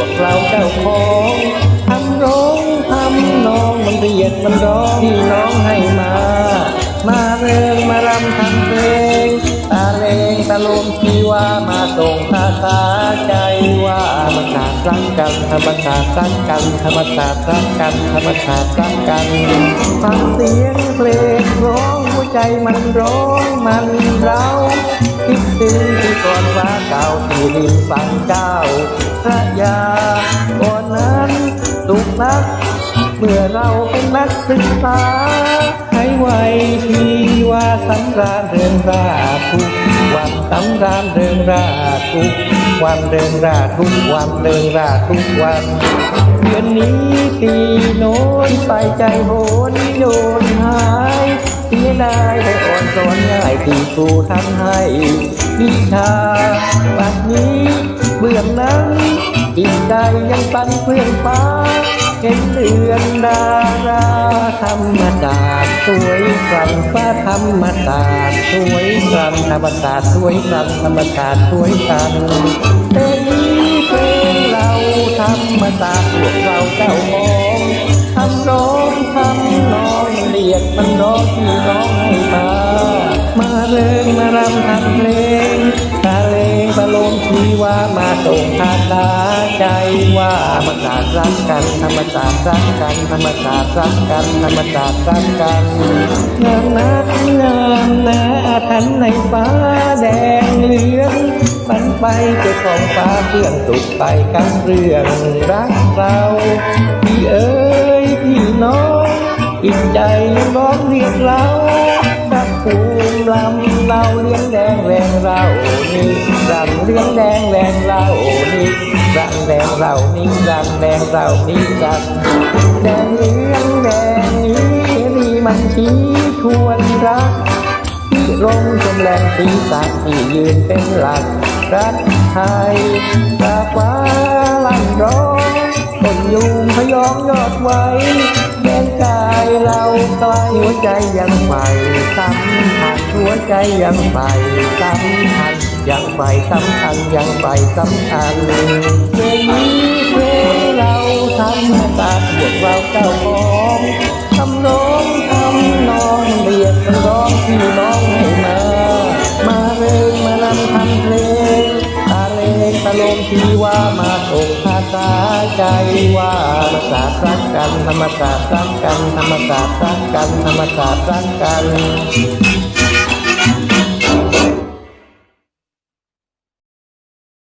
วกเราเจ้าของทำร้องทำนองมันเรียกมันร้องพี่น้องให้มา มาเริงมารำทำเพลงตาเลงตะลมที่ว่ามาส่งท่ามันขา รักกันธรรมชาติรักกันธรรมชาติรักกันธรรมชาติรักกันฟังเสียงเพลงร้องหัวใจมันร้องมันเราคิดถึงที่ก่อนฟ้าเก่าที่ริมฝั่งเจ้าพระยาก่อนนั้นสุขนัก เมื่อเราเป็นนักศึกษาให้ไว้ทีว่าสำราญเริงราทุก วันสำราญเริงราทุกวันเริงราทุกวันเริงราทุกวันเดือนนี้ปีโน้นไปใจโหนโยนหายเสียดายได้อ่อนสอนง่ายที่ครูท่านให้วิชาบัดนี้เบื้องนั้นจิตใจยังปันเพื่อนฟ้าเห็นเดือนดาราธรรมศา สวยกลับฟ้าธรรมศาสตร์สวยกลับธรรมศาสตร์สวยกลับธรรมศาสตร์สวยกลับเพลงนี้เพลงเราธรรมศาสตร์พวกเราเจ้า มาส่งภาษาใจว่ามาศาสตร์รักกัน ธรรมศาสตร์รักกันธรรมศาสตร์รักกันธรรมศาสตร์รักกันงามนักงามนาทันในฟ้าแดงเหลืองปันไปเจ้าของฟ้าเพื่อนตุกไปกับเรื่องรักเราพี่เอ๋ยพี่น้องอีกใจร้องเรียกเรากับภูมิลำเราเลี้ยงแดงแรงเรานี่ รำเลี้ยงแดงแรงเรานี่รำแดงเรานี่รำแดงเรานี่รำแดงเลี้ยงแดงนี้นี่มันชี้ทวนรักที่ลงจมแรงสีสักที่ยืนเป็นหลักรักไทยตาฟ้าลั่นร้องต้นยุงพยองยอดไว้แดนกายเราไกลหัวใจยังใฝ่สัมพันธ์หัว ใจยังใฝ่สัมพันธ์ยังใฝ่สัมพันธ์ยังใฝ่สัมพันธ์เพลงนี้เพลงเราทำตาพวกเราเจ้าของทำร้องทำนองเรียกมันร้องพี่น้องให้มา มาเริงมารำทำเพลงตาเลงตะลงที่ว่ามาส่งภาษาใจว่าธรรมศาสตร์รักกันธรรมศาสตร์รักกันธรรมศาสตร์รักกันธรรมศาสตร์รักกัน